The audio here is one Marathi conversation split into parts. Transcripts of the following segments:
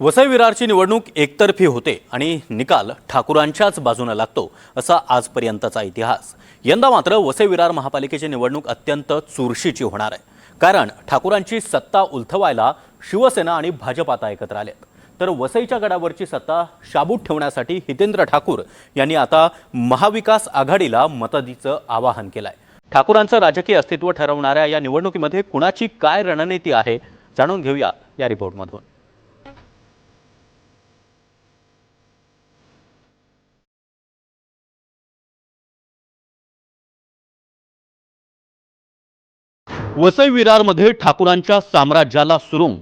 वसई विरारची निवडणूक एकतर्फी होते आणि निकाल ठाकूरांच्याच बाजूने लागतो असा आजपर्यंतचा इतिहास. यंदा मात्र वसई विरार महापालिकेची निवडणूक अत्यंत चुरशीची होणार आहे. कारण ठाकूरांची सत्ता उलथवायला शिवसेना आणि भाजप आता एकत्र आलेत. तर वसईच्या गडावरची सत्ता शाबूत ठेवण्यासाठी हितेंद्र ठाकूर यांनी आता महाविकास आघाडीला मतदीचं आवाहन केलं आहे ठाकूरांचं राजकीय अस्तित्व ठरवणाऱ्या या निवडणुकीमध्ये कुणाची काय रणनीती आहे जाणून घेऊया या रिपोर्टमधून. वसई विरारमध्ये ठाकूरांच्या साम्राज्याला सुरुंग.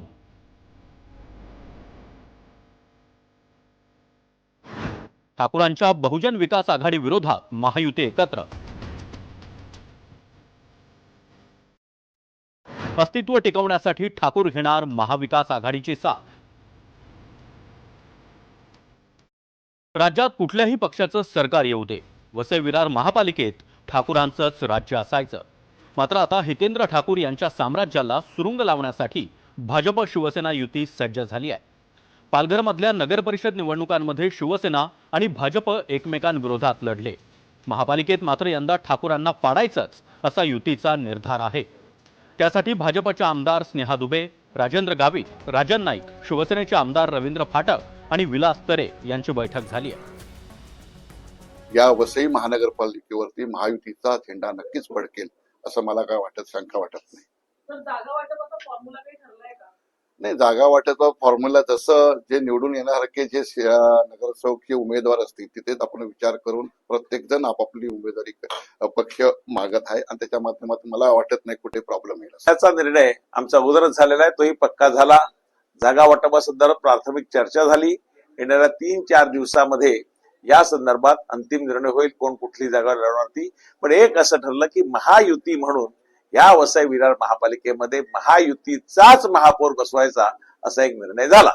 ठाकूरांच्या बहुजन विकास आघाडी विरोधात महायुती एकत्र. अस्तित्व टिकवण्यासाठी ठाकूर घेणार महाविकास आघाडीची साथ. राज्यात कुठल्याही पक्षाचं सरकार येऊ दे. वसई विरार महापालिकेत ठाकूरांचंच राज्य असायचं. मात्र आता हितेंद्र ठाकूर यांच्या साम्राज्याला सुरुंग लावण्यासाठी भाजप शिवसेना युती सज्ज झाली आहे. पालघरमधल्या नगर परिषद निवडणुकांमध्ये शिवसेना आणि भाजप एकमेकांविरोधात लढले. महापालिकेत मात्र यंदा ठाकूरांना पाडायचंच असा युतीचा निर्धार आहे. त्यासाठी भाजपचे आमदार स्नेहा दुबे राजेंद्र गावित राजन नाईक शिवसेनेचे आमदार रवींद्र फाटक आणि विलास तरे यांची बैठक झाली आहे. या वसई महानगरपालिकेवरती महायुतीचा झेंडा नक्कीच फडकेल. असं मला काय वाटत शंका वाटत नाही. तर जागा वाटपाचा फॉर्म्युला काही ठरलाय का? नाही जागा वाटपा फॉर्म्युला जसं जे निवडून येण्यासारखे जे नगरसेवकचे उमेदवार असतील तिथेच आपण विचार करून प्रत्येक जण आपापली उमेदवारी पक्ष मागत आहे आणि त्याच्या माध्यमातून मला वाटत नाही कुठे प्रॉब्लेम येईल. त्याचा निर्णय आमचा अगोदरच झालेला आहे तोही पक्का झाला. जागा वाटपासंदर्भात प्राथमिक चर्चा झाली. येणाऱ्या तीन चार दिवसामध्ये या संदर्भात अंतिम निर्णय होईल कोण कुठली जागा लढवणार ती. पण एक असं ठरलं की महायुती म्हणून या वसई विरार महापालिकेमध्ये महायुतीचाच महापौर बसवायचा असा एक निर्णय झाला.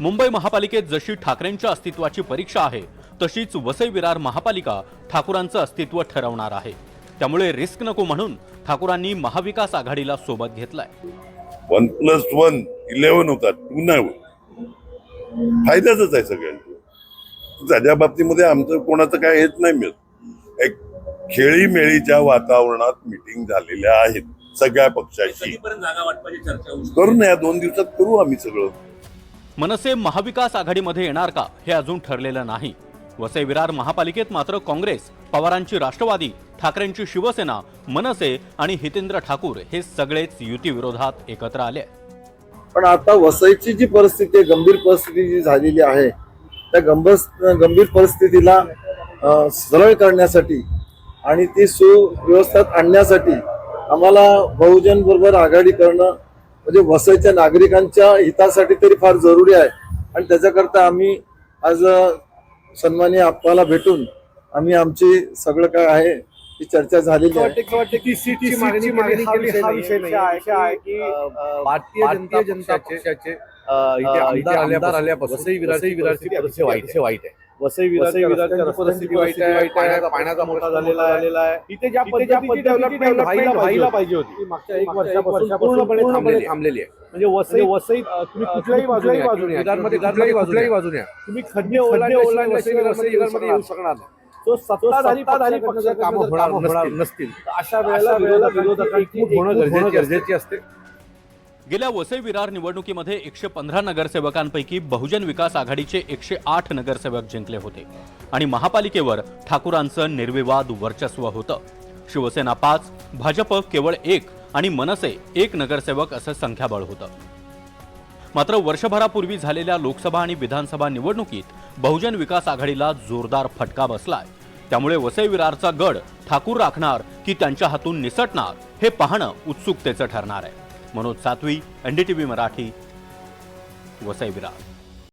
मुंबई महापालिकेत जशी ठाकरेंच्या अस्तित्वाची परीक्षा आहे तशीच वसई विरार महापालिका ठाकूरांचं अस्तित्व ठरवणार आहे. त्यामुळे रिस्क नको म्हणून ठाकूरांनी महाविकास आघाडीला सोबत घेतलाय. वन प्लस वन इलेव्हन होतात टू नाही होत. फायद्याच आहे सगळ्यांचं. त्याच्या बाबतीमध्ये आमचं कोणाचं काय हेच नाही मिळत. एक खेळीमेळीच्या वातावरणात मिटिंग झालेल्या आहेत सगळ्या पक्षाची करू ना या दोन दिवसात करू आम्ही सगळं. मनसे महाविकास आघाडीमध्ये येणार का हे अजून ठरलेलं नाही. वसई विरार महापालिकेत मात्र काँग्रेस पवारांची राष्ट्रवादी ठाकरेंची शिवसेना मनसे आणि हितेंद्र ठाकूर हे सगळेच युती विरोधात एकत्र आले आहेत. पण आता वसईची जी परिस्थिती आहे गंभीर परिस्थिती जी झालेली आहे त्या गंभीर गंभीर परिस्थितीला सरळ करण्यासाठी आणि ती सुव्यवस्थेत आणण्यासाठी आम्हाला बहुजन बरोबर आघाडी करणं म्हणजे वसईच्या नागरिकांच्या हितासाठी तरी फार जरुरी आहे. आणि त्याच्याकरता आम्ही आज अं, सन्माननीय आपल्याला भेटून आम्ही आमची सगळं काय आहे ती चर्चा झालेली आहे. की सीटची मागणी हा विषय की भारतीय जनता पक्षाचे वसई विरारची परिस्थिती वाईट आहे. वसई विरारची विरारची परिस्थिती वाईट आहे पाण्याचा पाण्याचा मोठा झालेला आहे. इथे ज्या पद्धतीची डेव्हलपमेंट व्हायला व्हायला पाहिजे होती. ती मागच्या एक वर्षापासून पूर्णपणे थांबलेली आहे. म्हणजे वसई वसई तुम्ही कुठल्याही बाजूने बाजूने विरारमध्ये कुठल्याही कुठल्याही बाजूने तुम्ही खड्डे ओलांडल्याशिवाय वसई वसई विरारमध्ये येऊ शकणार नाही. तो सत्ताधारी पक्षाकडनं कामं होणार नसतील. अशा वेळेला विरोधकांची एकमूट होणं गरजेची असते. गेल्या वसई विरार निवडणुकीमध्ये एकशे पंधरा नगरसेवकांपैकी बहुजन विकास आघाडीचे एकशे आठ नगरसेवक जिंकले होते. आणि महापालिकेवर ठाकूरांचं निर्विवाद वर्चस्व होतं. शिवसेना पाच भाजप केवळ एक आणि मनसे एक नगरसेवक असं संख्याबळ होतं. मात्र वर्षभरापूर्वी झालेल्या लोकसभा आणि विधानसभा निवडणुकीत बहुजन विकास आघाडीला जोरदार फटका बसलाय. त्यामुळे वसई विरारचा गड ठाकूर राखणार की त्यांच्या हातून निसटणार हे पाहणं उत्सुकतेचं ठरणार आहे. मनोज सातवी एनडीटीव्ही मराठी वसई विरार